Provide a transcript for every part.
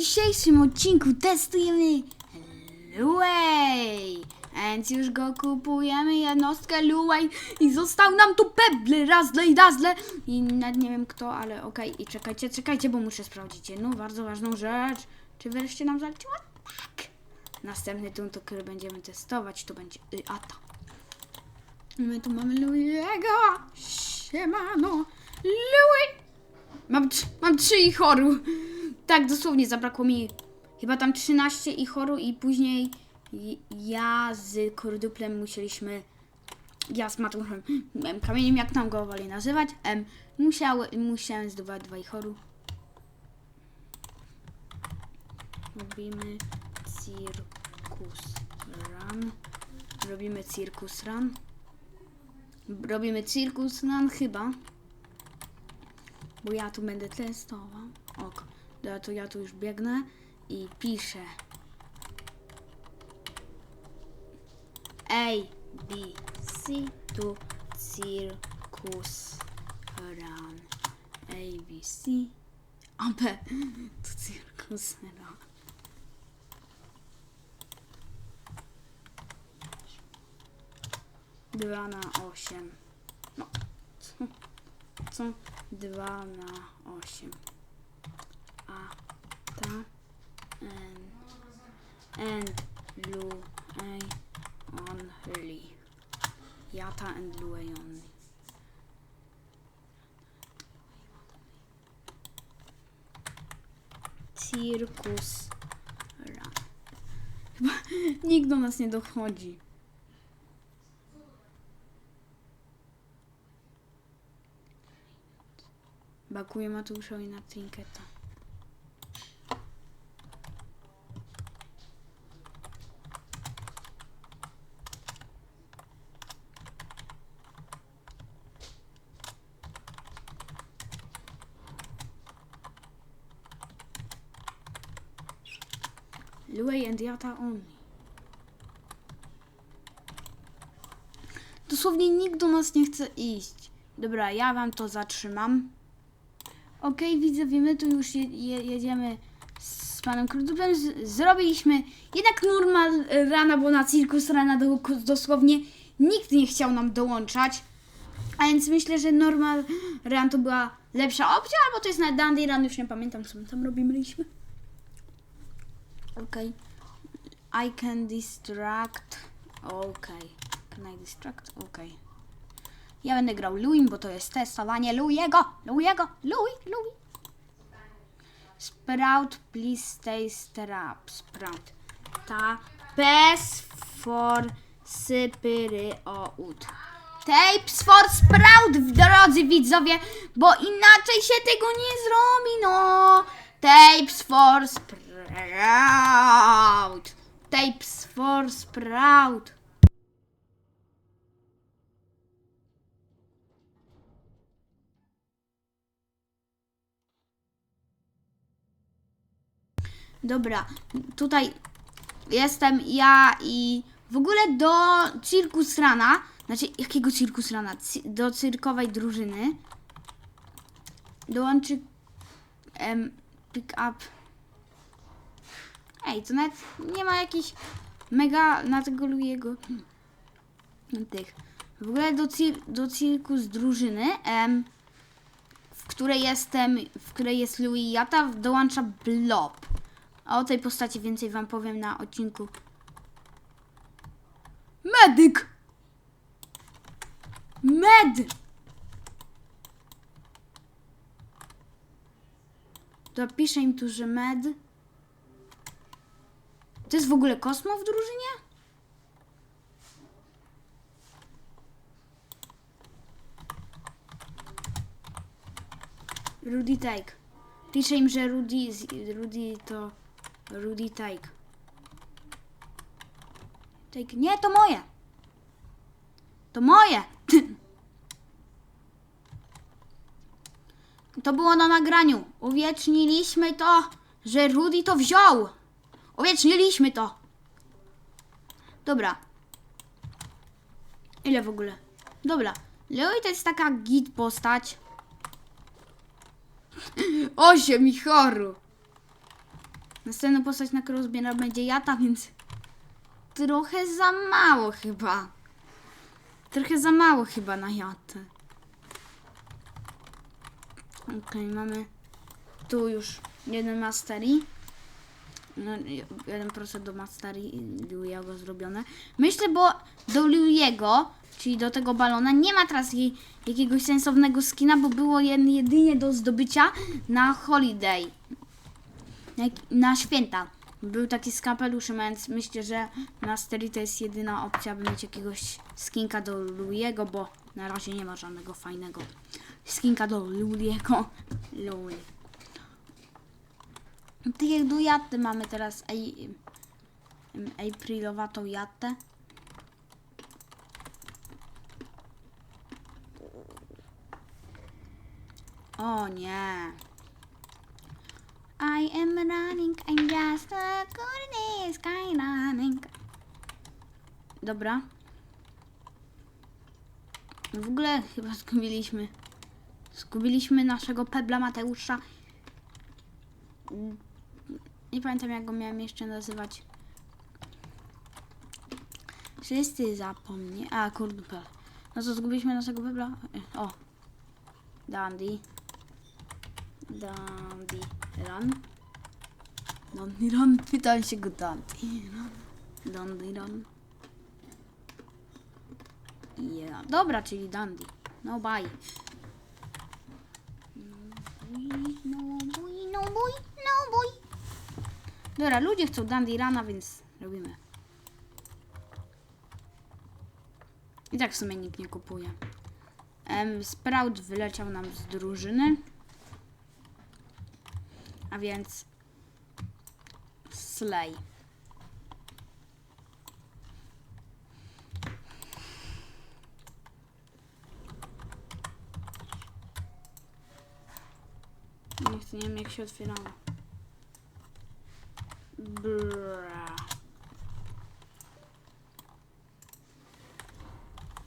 dzisiejszym odcinku testujemy Luej. Więc już go kupujemy, jednostkę Luej i został nam tu peble, razdle i dazdle i nawet nie wiem kto, ale okej. I czekajcie, czekajcie, bo muszę sprawdzić jedną bardzo ważną rzecz. Czy wreszcie nam zaleciła? Tak. Następny tun, to który będziemy testować, to będzie y, Ata. My tu mamy Louiego. Siemano. Louis. Mam, mam trzy i choru. Tak, dosłownie zabrakło mi chyba tam 13 i choru i później ja z korduplem musieliśmy ja z Mateuszem em, kamieniem, jak tam go woli nazywać, em, musiały, musiałem zdobywać dwa i choru. Robimy cirkus run. Robimy cirkus run. Robimy cirkus run chyba. Bo ja tu będę testował. Ok. Dobra, to ja tu już biegnę i piszę. A, B, C to circus run. A, B, C. A, B to circus run. Dwa na osiem. No. Co? Co? Dwa na osiem. A, ta, and, and, lu, a, only. Yata and Luey only. Circus run. Chyba nikt do nas nie dochodzi. Bakuje Mateuszowi na trinketa. Yata only. Dosłownie nikt do nas nie chce iść. Dobra, ja wam to zatrzymam. Okej, widzowie, my tu już je, je, jedziemy z panem Kruduplem. Z, zrobiliśmy jednak normal rana, bo na cirkus rana do, dosłownie nikt nie chciał nam dołączać. A więc myślę, że normal run to była lepsza opcja, albo to jest na dandy run, już nie pamiętam co my tam robiliśmy. Okej. I can distract. Okej. Can I distract? Okej. Ja będę grał Louis, bo to jest testowanie Louiego. Louiego. Louis, Louis. Sprout, please stay strap. Sprout. Ta. Pes for sypyry o ud. Tapes for sprout, drodzy widzowie, bo inaczej się tego nie zrobi, no. Tapes for sprout. Tapes for sprout. Dobra, tutaj jestem ja i w ogóle do Cirkus Rana, znaczy jakiego Cirkus Rana? Do cyrkowej drużyny dołączy em, pick up. Ej, to nawet nie ma jakichś mega na tego Louiego hmm, tych. W ogóle do, cir do Cirkus drużyny, em, w której jestem, w której jest Louis Jata, dołącza Blob. A o tej postaci więcej wam powiem na odcinku. Medyk! Med! To piszę im tu, że med. To jest w ogóle Kosmo w drużynie? Rudy Take. Piszę im, że Rudy, Rudy to Rudy Take. Take. Nie, to moje. To moje. To było na nagraniu. Uwieczniliśmy to, że Rudy to wziął. Uwieczniliśmy to. Dobra. Ile w ogóle? Dobra. Leoi to jest taka git postać. Osiem i choru. Następna postać, na którą będzie Jata, więc trochę za mało chyba. Trochę za mało chyba na Jatę. Okej, mamy tu już jeden mastery. No, 1% do mastery Liuiego zrobione. Myślę, bo do Liuiego, czyli do tego balona, nie ma teraz jej, jakiegoś sensownego skina, bo było jed- jedynie do zdobycia na holiday. Jak, na święta. Był taki z kapeluszem, więc myślę, że na Steri to jest jedyna opcja, by mieć jakiegoś skinka do Luiego, bo na razie nie ma żadnego fajnego skinka do Luiego. Lui. Tak jak do Jaty mamy teraz Aprilowatą Jatę. O nie. I am running, I'm just a good sky running. Dobra. W ogóle chyba zgubiliśmy. Zgubiliśmy naszego Pebla Mateusza. Nie pamiętam jak go miałem jeszcze nazywać. Wszyscy zapomnie. A, kurde. No to zgubiliśmy naszego Pebla. O. Dandy. Dandy Run. Dandy Run. Pytałem się go Dandy Run. Dandy Run. Yeah. Dobra, czyli Dandy. No bye. No bój, no bój, no bój. Dobra, ludzie chcą Dandy Runa, więc robimy. I tak w sumie nikt nie kupuje. Sprout wyleciał nam z drużyny. A więc Slay. Nie chcę, nie wiem jak się otwierało. Bra.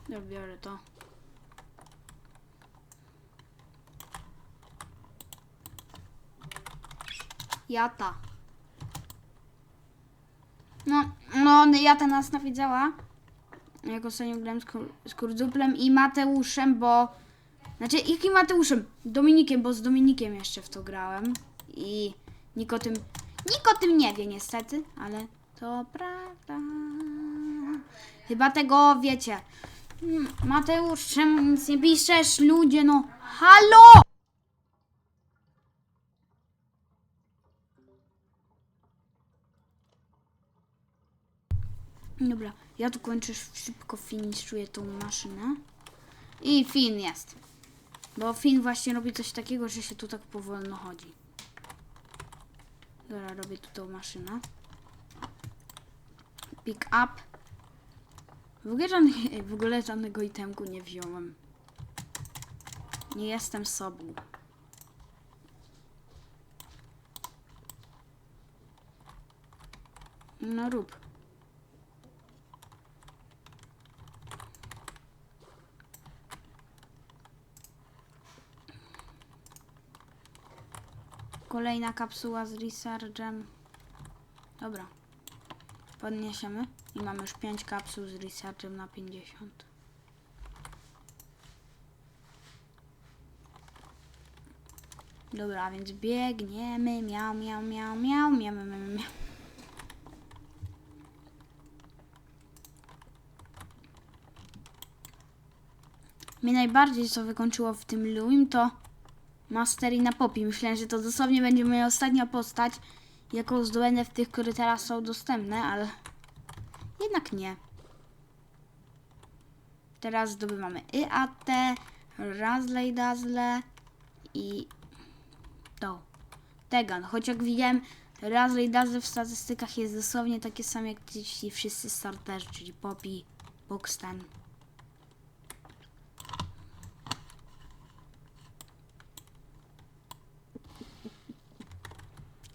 Ja biorę to. Jata. No, no, Jata nas nawidziała. Jak ostatnio grałem z, kur, z Kurduplem i Mateuszem, bo... Znaczy, jakim Mateuszem? Dominikiem, bo z Dominikiem jeszcze w to grałem. I nikt o tym... Nikt o tym nie wie niestety, ale to prawda. Chyba tego wiecie. Mm, Mateusz, czemu nic nie piszesz? Ludzie, no. Halo! Dobra, ja tu kończę szybko finiszuję tą maszynę. I fin jest. Bo fin właśnie robi coś takiego, że się tu tak powolno chodzi. Dobra, robię tu tą maszynę. Pick up. W ogóle, w ogóle żadnego itemku nie wziąłem. Nie jestem sobą. No rób. Kolejna kapsuła z researchem. Dobra. Podniesiemy. I mamy już 5 kapsuł z researchem na 50. Dobra, więc biegniemy. Miał, miał, miał, miał, miał, miał, miał. Mnie najbardziej co wykończyło w tym Luim to Mastery na Poppy. Myślałem, że to dosłownie będzie moja ostatnia postać, jaką zdobędę w tych, które teraz są dostępne, ale jednak nie. Teraz zdobywamy IAT, Razley Dazzle i to. Tegan. Choć jak widziałem, Razley Dazzle w statystykach jest dosłownie takie same jak ci wszyscy starterzy, czyli Poppy, Buxton.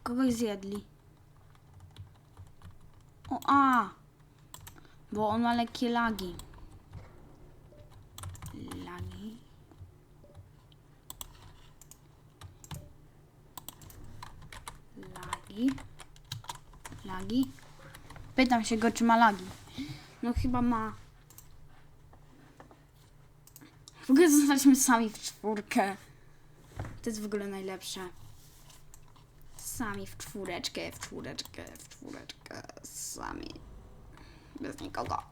Kogoś zjedli. O, a! Bo on ma lekkie lagi. Lagi. Lagi. Lagi? Pytam się go, czy ma lagi. No chyba ma. W ogóle zostaliśmy sami w czwórkę. To jest w ogóle najlepsze. Sami w czwóreczkę, w czwóreczkę, w czwóreczkę. Sami. Bez nikogo.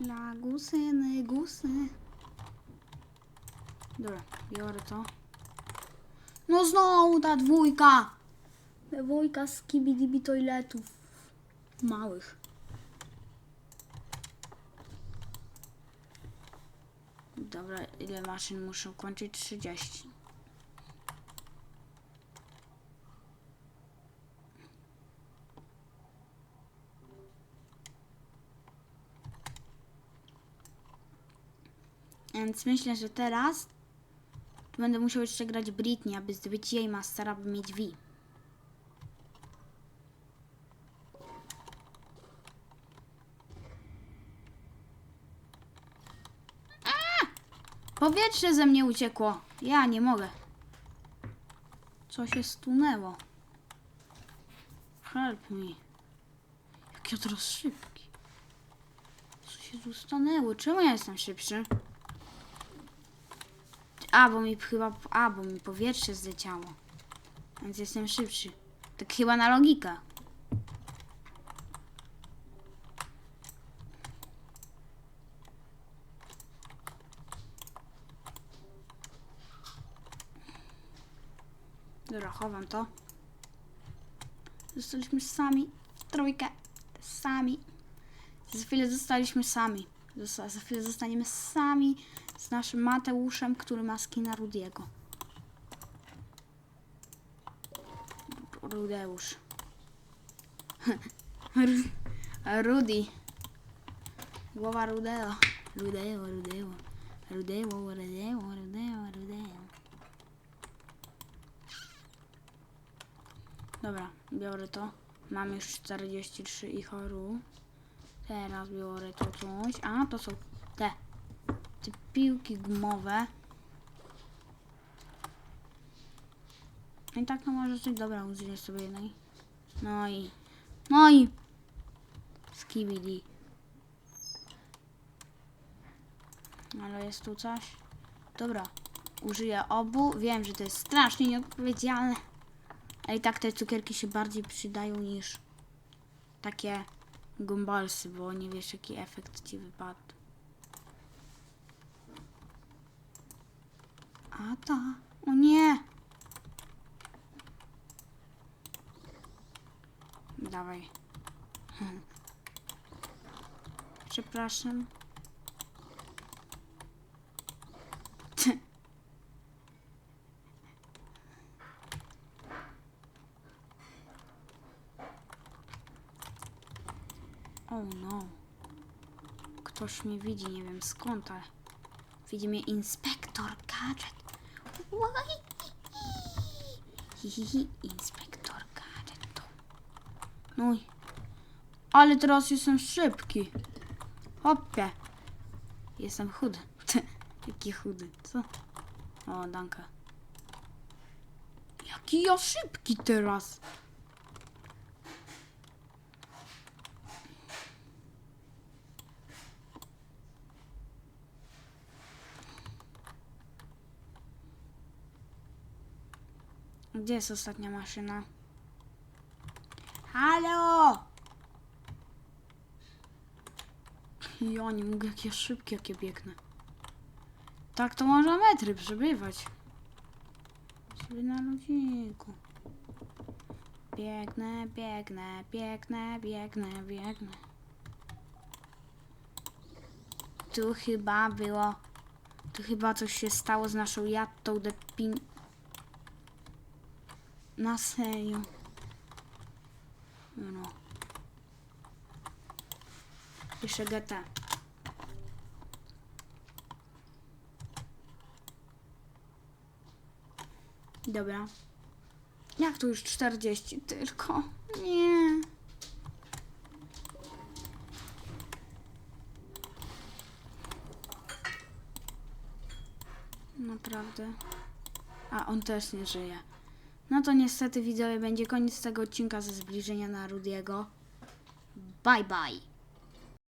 Lagusy, negusy. Dobra, biorę to. No znowu ta dwójka! Dwójka z kibidibi toiletów. Małych. Dobra, ile maszyn muszę kończyć? 30. Więc myślę, że teraz będę musiał jeszcze grać Britney, aby zdobyć jej master, aby mieć V. Powietrze ze mnie uciekło. Ja nie mogę. Co się stunęło? Help me. Jak ja teraz szybki. Co się tu stanęło? Czemu ja jestem szybszy? A, bo mi chyba. A, bo mi powietrze zleciało. Więc jestem szybszy. Tak chyba na logikę. Dobra, chowam to. Zostaliśmy sami. Trójkę. Sami. Za chwilę zostaliśmy sami. Za chwilę zostaniemy sami z naszym Mateuszem, który ma skina Rudiego. Rudeusz. Ru- Rudy. Głowa Rudeo. Rudeo, Rudeo. Rudeo, Rudeo, Rudeo, Rudeo. Dobra, biorę to. Mam już 43 i choru. Teraz biorę to coś. A, to są te. Piłki gumowe. I tak to może być. Dobra, użyję sobie jednej. No i... No i... Skibidi. Ale jest tu coś. Dobra. Użyję obu. Wiem, że to jest strasznie nieodpowiedzialne. Ale i tak te cukierki się bardziej przydają niż takie gumbalsy, bo nie wiesz jaki efekt ci wypadł. A ta. O nie! Dawaj. Przepraszam. Oh no. Ktoś mnie widzi, nie wiem skąd, ale widzi mnie inspektor gadżet. Łaj. Hihihi, inspektor gadżet to. No. Ale teraz jestem szybki. Hopie. Jestem chudy. Jaki chudy, co? O, danka. Jaki ja szybki teraz. Gdzie jest ostatnia maszyna? Halo! Ja nie mogę, jakie szybkie, jakie biegnę. Tak to można metry przebywać. Sobie na ludziku. Biegnę, biegnę, biegnę, biegnę, biegnę. Tu chyba było... Tu chyba coś się stało z naszą jattą depin... Na serio. No. Piszę GT. Dobra. Jak tu już 40 tylko? Nie. Naprawdę. A on też nie żyje. No to niestety widzowie będzie koniec tego odcinka ze zbliżenia na Rudiego. Bye bye.